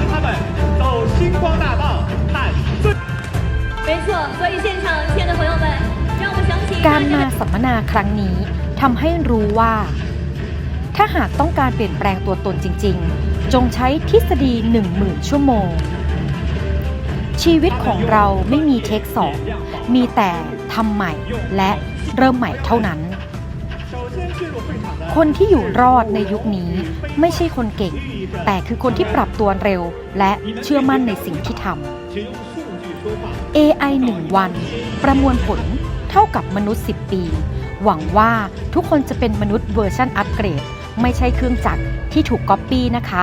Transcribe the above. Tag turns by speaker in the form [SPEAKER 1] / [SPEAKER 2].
[SPEAKER 1] 着他们走星光大道，看最。没错，所以现场亲爱的朋友们，让我们想起
[SPEAKER 2] การมาสัมมนาครั้งนี้ทำให้รู้ว่า ถ้าหากต้องการเปลี่ยนแปลงตัวตนจริง ๆ จงใช้ทฤษฎี 10,000 ชั่วโมง ชีวิตของเราไม่มีเทคสองมีแต่ทำใหม่และเริ่มใหม่เท่านั้น คนที่อยู่รอดในยุคนี้ไม่ใช่คนเก่ง แต่คือคนที่ปรับตัวเร็วและเชื่อมั่นในสิ่งที่ทำ AI 1วัน ประมวลผลเท่ากับมนุษย์ 10 ปี หวังว่าทุกคนจะเป็นมนุษย์เวอร์ชันอัปเกรด ไม่ใช่เครื่องจักรที่ถูกก๊อปปี้นะคะ